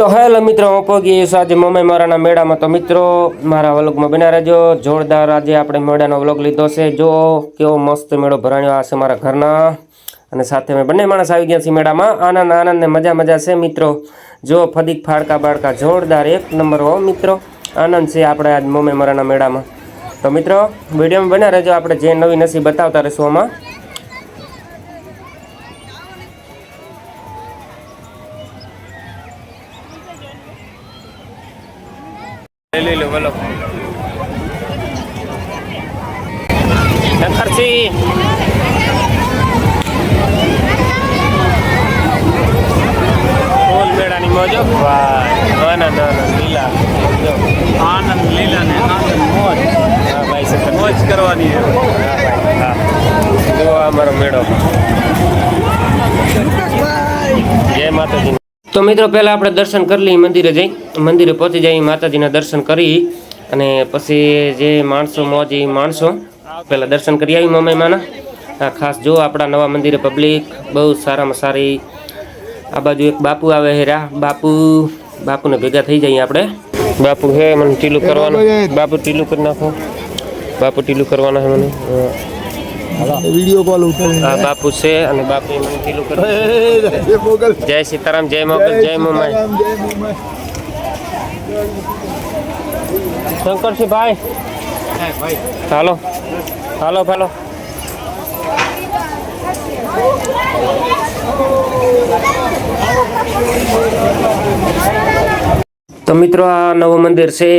તો હેલો મિત્રો, હું પહોંચી આજે મમ્મી મારાના મેળામાં તો મિત્રો, મારા વ્લોગમાં બના રહેજો. જોરદાર આજે આપણે મેળાનો વ્લોગ લીધો છે. જો કેવો મસ્ત મેળો ભરાણ્યો આ મારા ઘરના. અને સાથે મેં બંને માણસ આવી ગયા છીએ મેળામાં. આનંદ આનંદ ને મજા મજા છે મિત્રો. જો ફદીક, ફાડકા, બાડકા, જોરદાર એક નંબર હો મિત્રો. આનંદ છે આપણે આજ મમ્મી મારાના મેળામાં. તો મિત્રો, વિડીયોમાં બના રહેજો. આપણે જે નવી નસીબ બતાવતા રહીશું આમાં. નખરસી ફૂલ મેળાની મોજો. ભાઈ આનંદ આનંદ લીલા. જો. આનંદ લીલા ને આનંદ મોજ. હા ભાઈ સખત. મોજ કરવાની છે. હા ભાઈ હા. જો અમારો મેળો. જય માતાજી. તો મિત્રો પહેલાં આપણે દર્શન કરી લઈએ મંદિરે જઈ. મંદિરે પહોંચી જઈ માતાજીના દર્શન કરી. અને પછી જે માણસો મોજ એ માણસો પહેલાં દર્શન કરી આવી મમ્મીમાના આ ખાસ જો આપણા નવા મંદિરે પબ્લિક બહુ સારામાં સારી. આ બાજુ એક બાપુ આવે હેરા બાપુ બાપુને ભેગા થઈ જઈએ આપણે. બાપુ હે મને ટીલું કરવાનું. બાપુ ટીલું કરી નાખો. બાપુ ટીલું કરવાના છે મને. હા. વીડિયો કોલ આ બાપુ છે અને બાપુ મને ટીલું કરે જય સીતારામ જય મોગલ જય મોમાઈ. શંકરસિંહ ભાઈ હાલો. હાલો ફાલો તો મિત્રો, આ નવું મંદિર છે.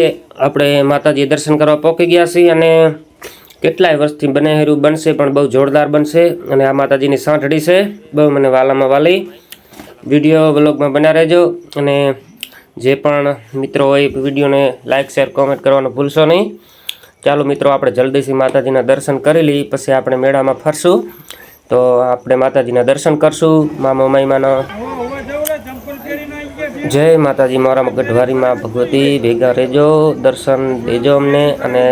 આપણે માતાજી દર્શન કરવા પહોંચી ગયા છીએ અને કેટલાય વર્ષથી બનેલું બનશે, પણ બહુ જોરદાર બનશે. અને આ માતાજીની સાંઠડી છે. બહુ મને વાલામાં વાલી. વીડિયો વ્લોગમાં બન્યા રહેજો. અને જે પણ મિત્રો હોય, વિડીયોને લાઇક શેર કોમેન્ટ કરવાનું ભૂલશો નહીં. ચાલો મિત્રો આપણે જલ્દીથી માતાજીના દર્શન કરી લઈએ પછી આપણે મેળામાં ફરશું. તો આપણે માતાજીના દર્શન કરશું. મામા માઈમાના જય માતાજી મારા ગઢવારીમાં ભગવતી ભેગા રહેજો દર્શન દેજો અમને અને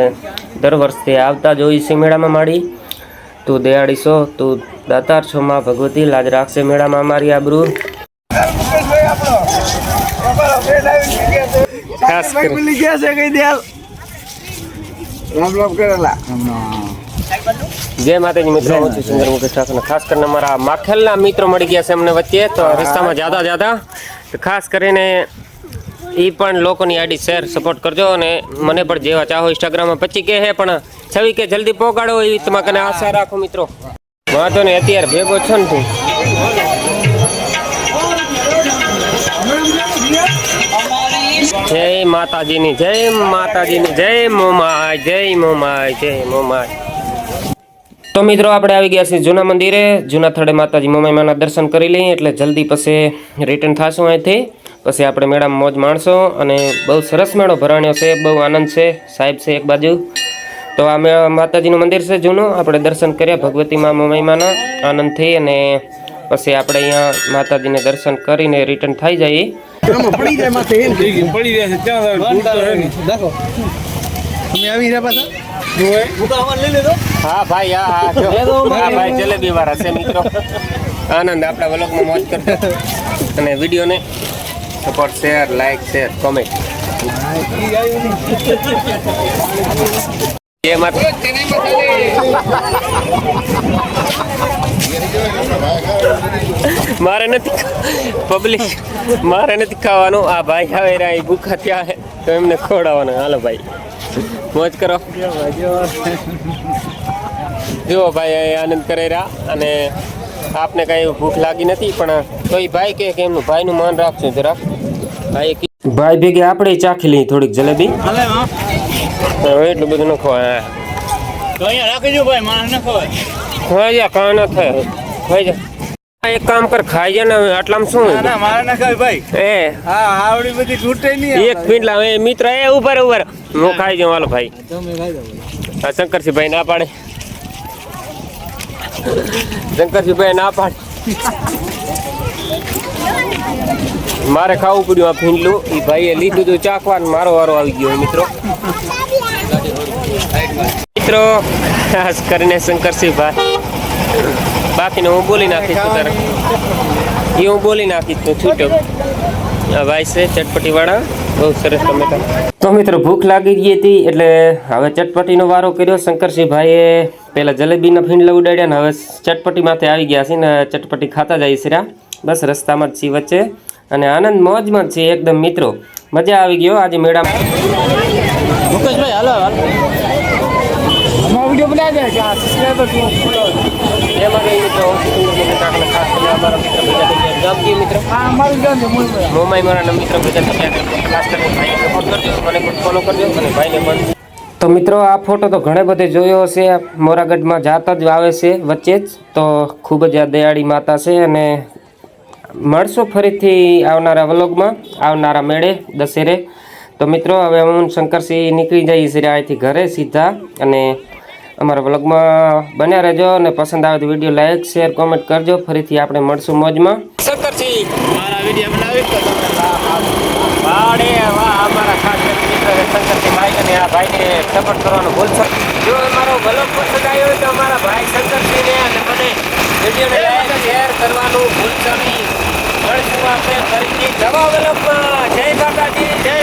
દર વર્ષે આવતા જોઈ છે મેળામાં માડી તું દયાળી છો તું દાતાર છો માં ભગવતી લાજ રાખશે મેળામાં મારી આબરૂ. ખાસ કરી. ગયા છે કઈ દે રામ રામ કરેલા. જય માતાજી મિત્રો હું છું સુંદર મુકેશ ઠાકોર ખાસ કરીને મારા માખેલના મિત્રો મળી ગયા છે અમને વચ્ચે તો રસ્તામાં જાતા જાતા. ખાસ કરીને એ પણ લોકોની આઈડી શેર સપોર્ટ કરજો અને મને પણ જેવા ચાહો ઇન્સ્ટાગ્રામમાં પછી કે હે પણ છવી કે જલ્દી પહોંચાડો એવી તમારા આશા રાખો મિત્રો. વાંધો ને અત્યારે ભેગો છો ને માતાજીની જય માતાજીની જય, મોમાય જય મોમાય જય, મોમાય. તો મિત્રો, આપણે આવી ગયા છીએ જૂના મંદિરે. જૂના થડે માતાજી મોમાઈમાના દર્શન કરી લઈએ એટલે જલ્દી પછી રિટર્ન થશું અહીંથી. પછી આપણે મેળામાં મોજ માણશો અને બહુ સરસ મેળો ભરાણ્યો છે, બહુ આનંદ છે, સાહેબ છે એક બાજુ. તો આ માતાજીનું મંદિર છે જૂનું. આપણે દર્શન કર્યા ભગવતીમાં મોમાઈમાના આનંદથી અને પછી આપણે અહીંયા માતાજીને દર્શન કરીને રિટર્ન થઈ જઈએ. પડી જાય માથે પડી જાય છે દેખો. તમે આવી રહ્યા પાછા? લઈ લેતો હા ભાઈ હા હા હા ભાઈ જલેબી વાળા છે મિત્રો. આનંદ આપણા વ્લોગમાં મોજ કરતો અને વિડીયોને support share like share comment મારે નથી પબ્લિક મારે નથી ખાવાનું. આ ભાઈ આવે રહ્યા ભૂખા ત્યાં હે તો એમને ખવડાવવાનું. હાલો ભાઈ મોજ કરો. જુઓ ભાઈ આનંદ કરે રહ્યા અને આપને કાંઈ ભૂખ લાગી નથી પણ તોય ભાઈ કે કે એમનું ભાઈનું માન રાખજો જરા. ભાઈ ભાઈ ભેગી આપણે ચાખી લઈએ થોડીક જલેબી. હા. હવે એટલું બધું ન ખવાય તો અહીંયા રાખી દો ભાઈ માણસ ન ખવાય જા કાં ન થાય. ખવાઈ જા. એક કામ કર ખાઈ જા ને આટલામાં શું ના ના મારે ના ખાય ભાઈ. એ. હા આવડી બધી છૂટે નહીં એક મિનિટ એ મિત્ર એ ઉપર ઉપર હું ખાઈ જાઉં હાલો ભાઈ. તમે ખાઈ આ શંકરસિંહ ભાઈ ના પાડે. શંકરસિંહ ભાઈ ના પાડે. મારે ખાવું પડ્યું આ ફીંડલું એ ભાઈએ લીધું હતું ચાખવાનું મારો વારો આવી ગયો મિત્રો. મિત્રો, ખાસ કરીને શંકરસિંહભાઈ. બાકીને હું બોલી નાખીશ તારે. એ હું બોલી નાખીશ તું છૂટો. આ ભાઈ છે ચટપટી વાળા બહુ સરસ ટમેટા તો. મિત્રો, ભૂખ લાગી ગઈ હતી એટલે હવે ચટપટીનો વારો કર્યો. શંકરસિંહભાઈએ પહેલાં જલેબીના ફીંડલા ઉડાડ્યા ને હવે ચટપટી માથે આવી ગયા છે ને ચટપટી ખાતા જાય છે. બસ રસ્તામાં જ છીએ વચ્ચે. અને આનંદ મોજમાં જ છીએ એકદમ મિત્રો. મજા આવી ગયો આજે મેળામાં. મુકેશભાઈ, હાલો હાલો. દે કે આ સબસ્ક્રાઈબર એમાં કઈ મિત્રો કાકને ખાસ કરીને અમારા મિત્ર બધા ગામ કયું મિત્ર. અમારું ગામ છે મૂળભાઈ મોમાઈ મારા મિત્ર બધા ખાસ કરીને ભાઈને સપોર્ટ કરજો મને પણ ફોલો કરજો અને ભાઈને પણ. તો મિત્રો આ ફોટો તો ઘણે બધે જોયો હશે. મોરાગઢમાં જાત જ આવે છે વચ્ચે જ. તો ખૂબ જ આ દયાળી માતા છે અને મળશો ફરીથી આવનારા વ્લોગમાં આવનારા મેળે દશેરે. તો મિત્રો હવે હું શંકરસિંહ નીકળી જઈએ છીએ અહીંથી ઘરે સીધા. અને અમારા વ્લોગમાં બન્યા રહેજો અને પસંદ આવે તો વીડિયો લાઈક શેર કોમેન્ટ કરજો. ફરીથી આપણે મળશું મોજમાં. શંકરસિંહ મારા વીડિયો બનાવી તો તમે વાડે વાહ અમારા ખાસ મિત્ર શંકરસિંહ ભાઈ અને આ ભાઈને સપોર્ટ કરવાનું ભૂલશો જો અમારો વ્લોગ પસંદ આવ્યો હોય તો અમારા ભાઈ શંકરસિંહને અને મને વિડીયોને લાઈક શેર કરવાનું ભૂલશો નહીં. મળશું આપણે ફરીથી નવા વ્લોગમાં જય માતાજી જય